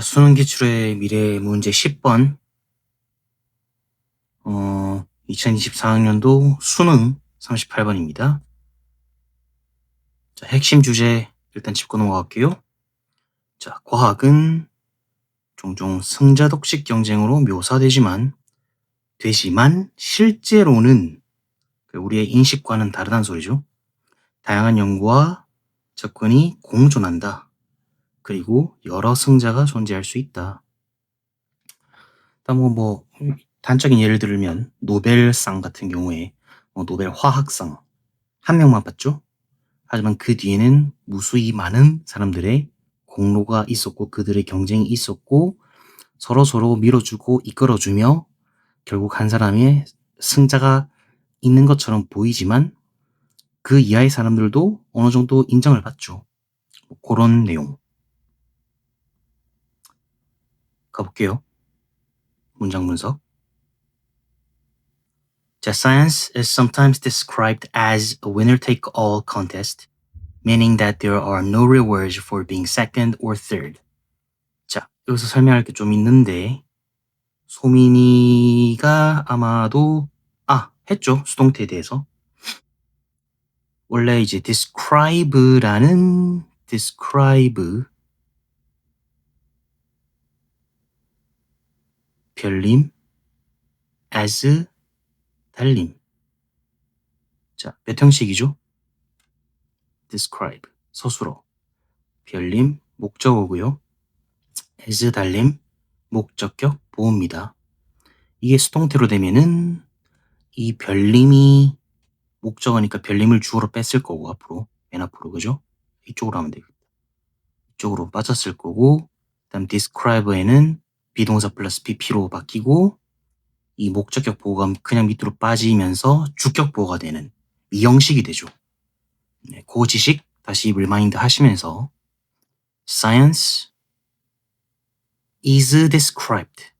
자, 수능 기출의 미래 문제 10번. 어, 2024학년도 수능 38번입니다. 자, 핵심 주제 일단 짚고 넘어갈게요. 자, 과학은 종종 승자독식 경쟁으로 묘사되지만, 되지만 실제로는 그 우리의 인식과는 다르다는 소리죠. 다양한 연구와 접근이 공존한다. 그리고 여러 승자가 존재할 수 있다. 일단 뭐, 뭐, 단적인 예를 들면, 노벨상 같은 경우에, 뭐 노벨 화학상, 한 명만 받죠? 하지만 그 뒤에는 무수히 많은 사람들의 공로가 있었고, 그들의 경쟁이 있었고, 서로 서로 밀어주고 이끌어주며, 결국 한 사람의 승자가 있는 것처럼 보이지만, 그 이하의 사람들도 어느 정도 인정을 받죠. 뭐 그런 내용. 가볼게요. 문장 분석. 자, science is sometimes described as a winner-take-all contest, meaning that there are no rewards for being second or third. 자, 여기서 설명할 게 좀 있는데, 소민이가 아마도, 아, 했죠. 수동태에 대해서. 원래 이제 describe라는 describe 별림 as 달림 자, 몇 형식이죠? describe 서술어 별림 목적어고요. as 달림 목적격 보호입니다. 이게 수동태로 되면은 이 별림이 목적어니까 별림을 주어로 뺐을 거고 앞으로 맨 앞으로 그죠? 이쪽으로 하면 되겠다. 이쪽으로 빠졌을 거고 그다음 describe에는 비동사 플러스 pp로 바뀌고 이 목적격 보호가 그냥 밑으로 빠지면서 주격 보호가 되는 이 형식이 되죠. 네, 그 지식 다시 리마인드 하시면서 science is described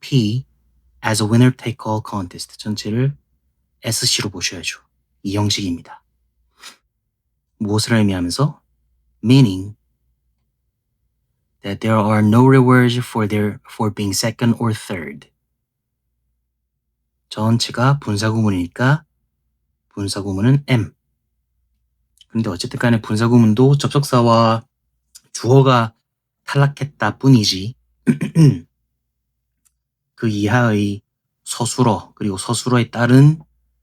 P as a winner take all contest 전체를 SC로 보셔야죠. 이 형식입니다. 무엇을 의미하면서 meaning that there are no rewards for their for being second or third. 전체가 분사구문이니까 분사구문은 M. 근데 어쨌든 간에 분사구문도 접속사와 주어가 탈락했다 뿐이지 그 이하의 서술어 그리고 서술어에 따른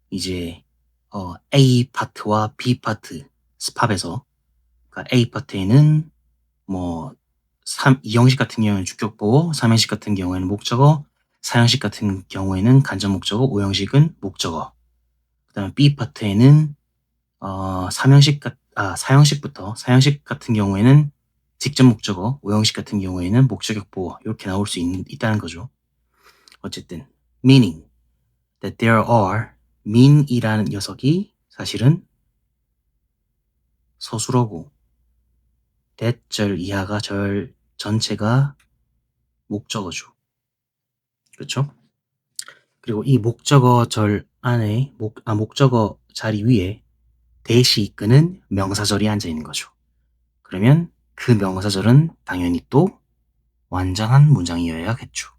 이제 어, A 파트와 B 파트 스팝에서 그러니까 A 파트에는 뭐 3, 2형식 같은 경우에는 주격보호, 3형식 같은 경우에는 목적어, 4형식 같은 경우에는 간접 목적어, 5형식은 목적어. 그 다음에 B 파트에는 어, 3형식, 아, 4형식부터 4형식 같은 경우에는 직접 목적어, 5형식 같은 경우에는 목적격 보호 이렇게 나올 수 있, 있다는 거죠. 어쨌든 meaning that there are mean이라는 녀석이 사실은 서술어고 대절 이하가 절 전체가 목적어죠. 그렇죠? 그리고 이 목적어 절 안에 목, 아, 목적어 자리 위에 대시 이끄는 명사절이 앉아 있는 거죠. 그러면 그 명사절은 당연히 또 완전한 문장이어야겠죠.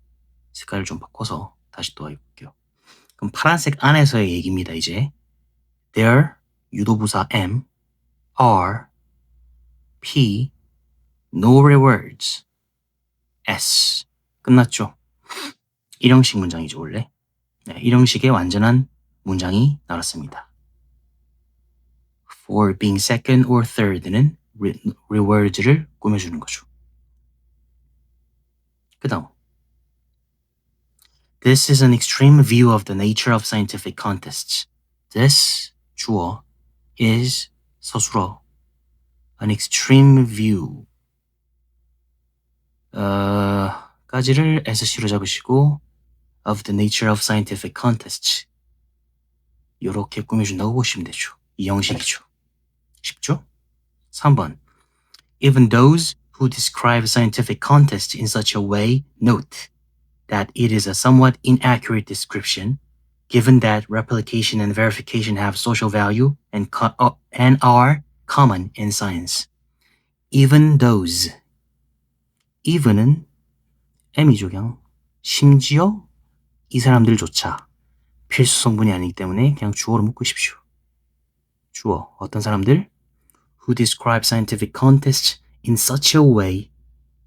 색깔을 좀 바꿔서 다시 또 해볼게요. 그럼 파란색 안에서의 얘기입니다, 이제. There, 유도부사 am, are, P, no rewards, S. 끝났죠? 일형식 문장이죠, 원래. 네, 일형식의 완전한 문장이 나왔습니다. For being second or third는 rewards를 꾸며주는 거죠. 그 다음. This is an extreme view of the nature of scientific contests. This, 주어, is, 서술어, an extreme view. 어, 까지를 SC로 잡으시고 of the nature of scientific contests. 이렇게 꾸며준다고 보시면 되죠. 이 형식이죠. 쉽죠? 3번. Even those who describe scientific contests in such a way note that it is a somewhat inaccurate description given that replication and verification have social value and, co- uh, and are common in science. Even those, even은 M이죠, 그냥. 심지어 이 사람들조차 필수 성분이 아니기 때문에 그냥 주어로 묶으십시오. 주어. 어떤 사람들? Who describe scientific contests in such a way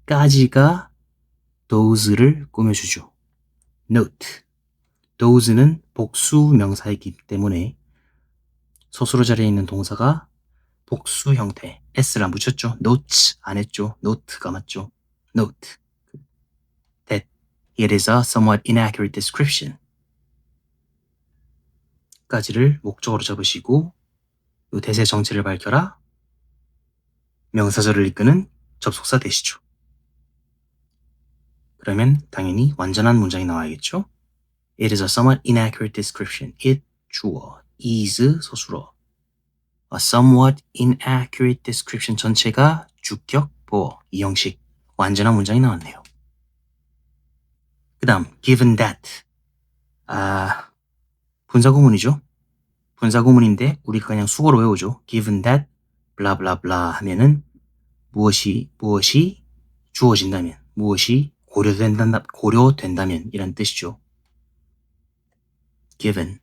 까지가 those를 꾸며주죠. note. those는 복수 명사이기 때문에 서술어 자리에 있는 동사가 복수 형태 안 붙였죠. notes 안 했죠. note가 맞죠. Note. that it is a somewhat inaccurate description. 까지를 목적으로 잡으시고 요 대세 정체를 밝혀라. 명사절을 이끄는 접속사 되시죠. 그러면 당연히 완전한 문장이 나와야겠죠. It is a somewhat inaccurate description. It 주어, is 서술어. A somewhat inaccurate description 전체가 주격, 보어, 이 형식 완전한 문장이 나왔네요. 그 다음 given that 아 분사구문이죠. 분사구문인데 우리가 그냥 수고로 외우죠. given that 블라블라블라 하면은 무엇이 무엇이 주어진다면 무엇이 고려된다 고려된다면 이란 뜻이죠. given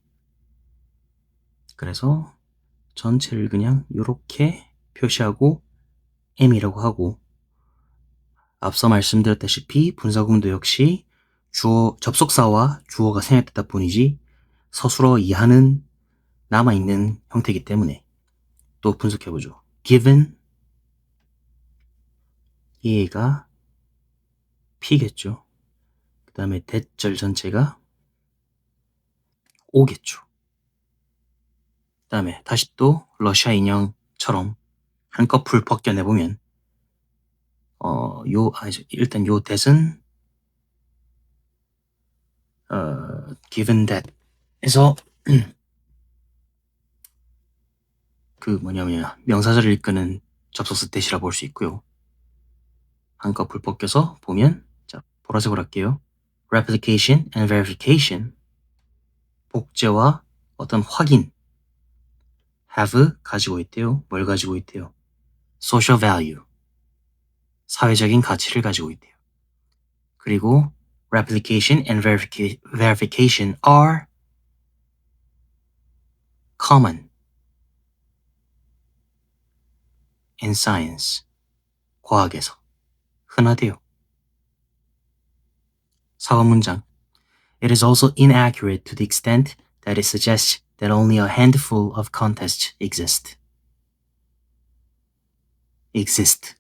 그래서 전체를 그냥 이렇게 표시하고 m이라고 하고 앞서 말씀드렸다시피 분사구문도 역시 주어 접속사와 주어가 생략됐다 뿐이지 서술어 이하는 남아있는 형태이기 때문에 또 분석해보죠. given 얘가 P겠죠. 그 다음에 대절 전체가 O겠죠. 그 다음에 다시 또 러시아 인형처럼 한꺼풀 벗겨내보면 어, 요, 아니죠. 일단 요 that은 어, given that 에서 그 뭐냐면 명사절을 이끄는 접속사 대시라 볼 수 있고요. 한꺼풀 벗겨서 보면 자 보라색으로 할게요. replication and verification 복제와 어떤 확인 have 가지고 있대요. 뭘 가지고 있대요? social value 사회적인 가치를 가지고 있대요. 그리고 replication and verifica- verification are common in science 과학에서 흔하대요. 4번 문장 It is also inaccurate to the extent that it suggests that only a handful of contests exist. exist.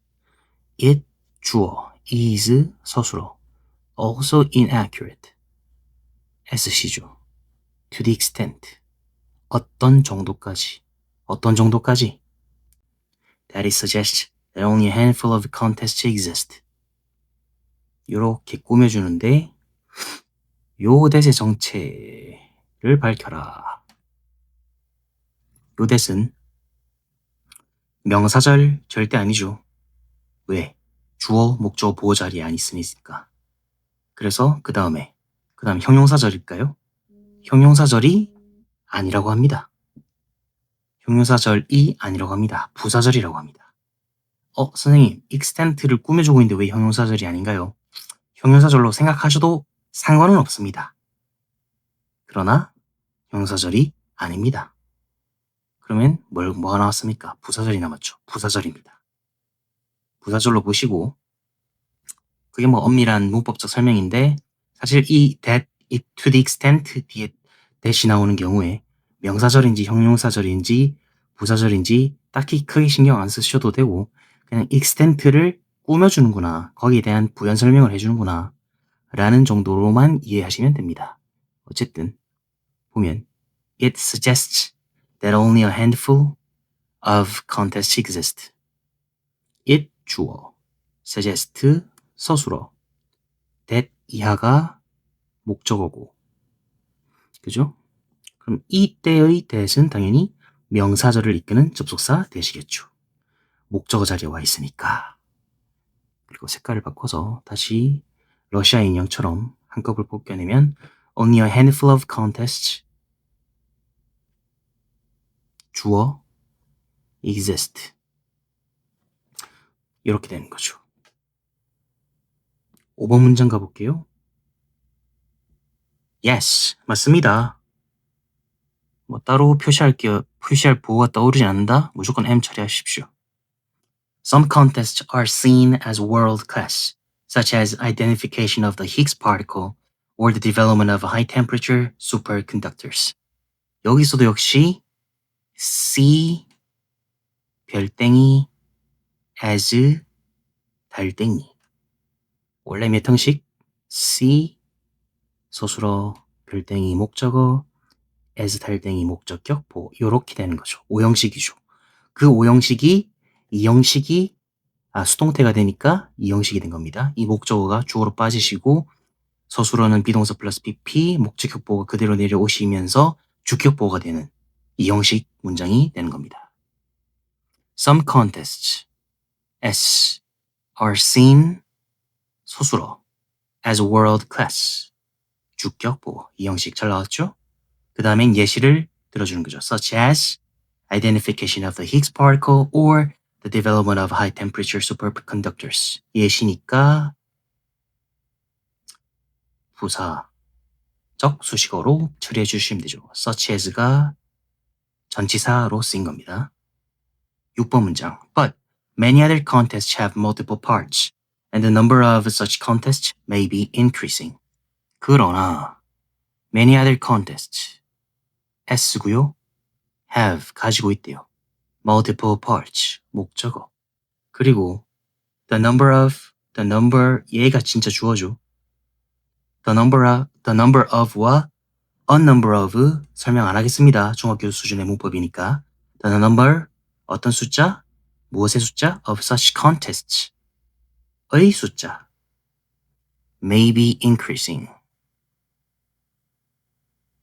It 주어, is 서술어, also inaccurate. s시죠. to the extent. 어떤 정도까지. 어떤 정도까지. that it suggests that only a handful of contests exist. 이렇게 꾸며주는데 요 대세 정체를 밝혀라. 요 대은 명사절 절대 아니죠. 왜? 주어, 목적, 보호 자리에 안 있으니까. 그래서 그 다음에 그 다음 형용사절일까요? 형용사절이 아니라고 합니다. 형용사절이 아니라고 합니다. 부사절이라고 합니다. 어, 선생님, extent를 꾸며주고 있는데 왜 형용사절이 아닌가요? 형용사절로 생각하셔도 상관은 없습니다. 그러나 형용사절이 아닙니다. 그러면 뭘, 뭐가 나왔습니까? 부사절이 남았죠. 부사절입니다. 부사절로 보시고 그게 뭐 엄밀한 문법적 설명인데 사실 이 that, it, to the extent 뒤에 that이 나오는 경우에 명사절인지 형용사절인지 부사절인지 딱히 크게 신경 안 쓰셔도 되고 그냥 extent를 꾸며주는구나 거기에 대한 부연 설명을 해주는구나 라는 정도로만 이해하시면 됩니다. 어쨌든 보면 it suggests that only a handful of contests exist. it 주어, suggest 서술어, that 이하가 목적어고 그죠? 그럼 이때의 that은 당연히 명사절을 이끄는 접속사 되시겠죠. 목적어 자리에 와 있으니까. 그리고 색깔을 바꿔서 다시 러시아 인형처럼 한꺼풀 뽑겨내면 only a handful of contests 주어 exist 이렇게 되는 거죠. 5번 문장 가볼게요. Yes, 맞습니다. 뭐 따로 표시할 게 표시할 보호가 떠오르지 않는다? 무조건 M 처리하십시오. Some contests are seen as world class, such as identification of the Higgs particle or the development of high temperature superconductors. 여기서도 역시 C 별땡이 as 달땡이 원래 몇 형식 C 소수로 별땡이 목적어 as 달땡이 목적격 보 요렇게 되는 거죠. 5형식이죠. 그 5형식이 이 형식이 아, 수동태가 되니까 이 형식이 된 겁니다. 이 목적어가 주어로 빠지시고 서술어는 비동사 플러스 PP 목적격 보호가 그대로 내려오시면서 주격 보호가 되는 이 형식 문장이 되는 겁니다. Some contests S are seen 소수로 as world class 주격 보호 이 형식 잘 나왔죠? 그 다음엔 예시를 들어주는 거죠. Such as identification of the Higgs particle or the development of high temperature superconductors. 예시니까 부사적 수식어로 처리해 주시면 되죠. such as가 전치사로 쓰인 겁니다. 6번 문장. But many other contests have multiple parts, and the number of such contests may be increasing. 그러나 many other contests S고요. have 가지고 있대요. multiple parts 목적어. 그리고 the number of the number 얘가 진짜 주어죠. the number of the number of와 a number of 설명 안 하겠습니다. 중학교 수준의 문법이니까 the number 어떤 숫자 무엇의 숫자 of such contests 의 숫자 may be increasing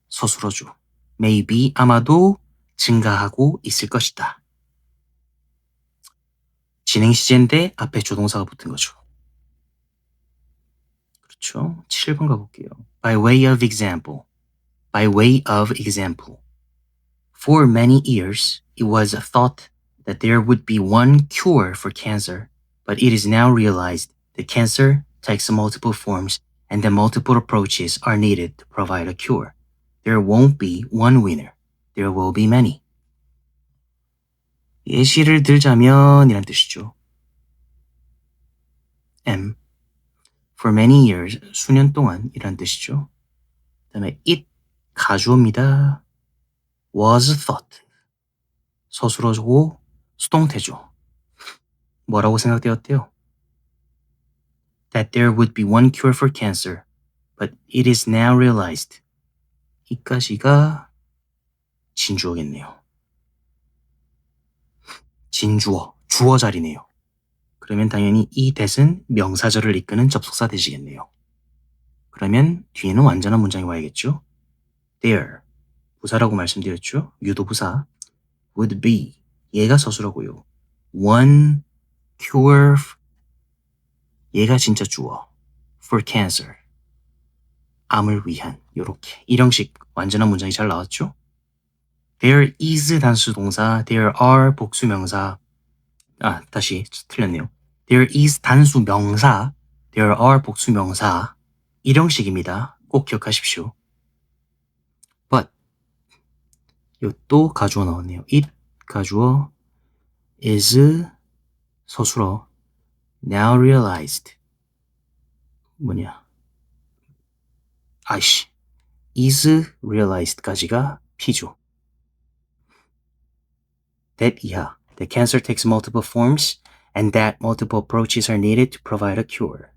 서술어주 may be 아마도 증가하고 있을 것이다. 진행 시제인데 앞에 조동사가 붙은 거죠. 그렇죠. 7번 가볼게요. By way of example. By way of example. For many years, it was thought that there would be one cure for cancer, but it is now realized that cancer takes multiple forms and that multiple approaches are needed to provide a cure. There won't be one winner. There will be many. 예시를 들자면 이란 뜻이죠. M. For many years, 수년 동안 이란 뜻이죠. 그 다음에 it, 가주어입니다. was thought. 서술어고 수동태죠. 뭐라고 생각되었대요? That there would be one cure for cancer, but it is now realized. 이까지가 진주어겠네요. 진주어, 주어 자리네요. 그러면 당연히 이 that은 명사절을 이끄는 접속사 되시겠네요. 그러면 뒤에는 완전한 문장이 와야겠죠? There, 부사라고 말씀드렸죠? 유도부사. would be, 얘가 서술어고요. one cure, 얘가 진짜 주어. for cancer, 암을 위한, 요렇게. 일형식 완전한 문장이 잘 나왔죠? There is 단수 동사, there are 복수 명사. 아, 다시 틀렸네요. There is 단수 명사, there are 복수 명사. 일형식입니다. 꼭 기억하십시오. But 이또 가주어 나왔네요. it 가주어 is 서술어 now realized 뭐냐 아이씨 is realized까지가 P죠. that 이하 that cancer takes multiple forms and that multiple approaches are needed to provide a cure.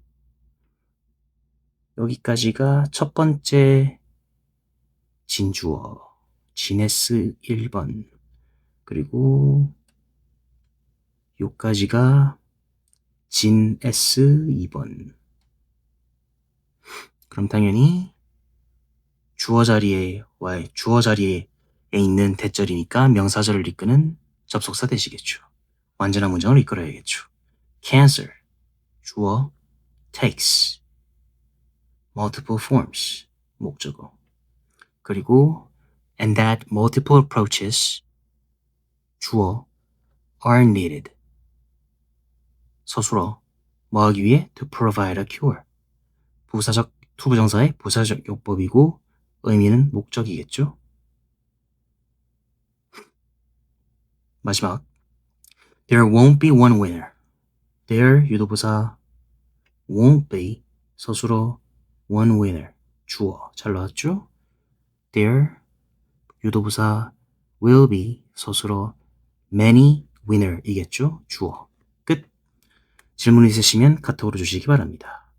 여기까지가 첫 번째 진주어 지네스 1번 그리고 요까지가 진 S 2번 그럼 당연히 주어 자리에 와 주어 자리에 있는 대절이니까 명사절을 이끄는 접속사 되시겠죠. 완전한 문장을 이끌어야겠죠. cancer 주어 takes multiple forms 목적어 그리고 and that multiple approaches 주어 are needed 서술어 뭐 하기 위해 to provide a cure 부사적 투부정사의 부사적 용법이고 의미는 목적이겠죠. 마지막 There won't be one winner. There 유도부사 won't be 서술어 one winner 주어 잘 나왔죠? There 유도부사 will be 서술어 many winner이겠죠? 주어 끝 질문 있으시면 카톡으로 주시기 바랍니다.